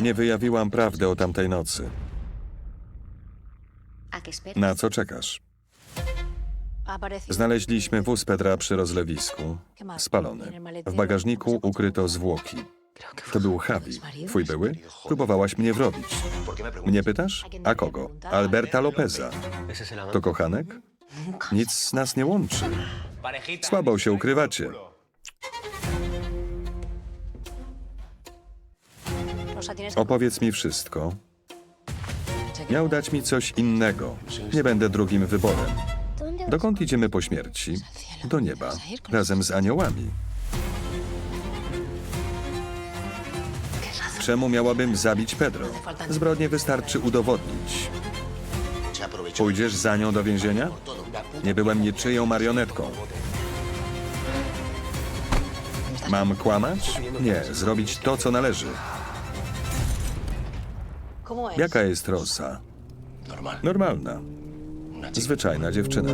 Nie wyjawiłam prawdy o tamtej nocy. Na co czekasz? Znaleźliśmy wóz Pedra przy rozlewisku. Spalony. W bagażniku ukryto zwłoki. To był Javi. Twój były? Próbowałaś mnie wrobić. Mnie pytasz? A kogo? Alberta Lopeza. To kochanek? Nic z nas nie łączy. Słabo się ukrywacie. Opowiedz mi wszystko. Miał dać mi coś innego. Nie będę drugim wyborem. Dokąd idziemy po śmierci? Do nieba. Razem z aniołami. Czemu miałabym zabić Pedro? Zbrodnię wystarczy udowodnić. Pójdziesz za nią do więzienia? Nie byłem niczyją marionetką. Mam kłamać? Nie, zrobić to, co należy. Jaka jest Rosa? Normalna. Zwyczajna dziewczyna.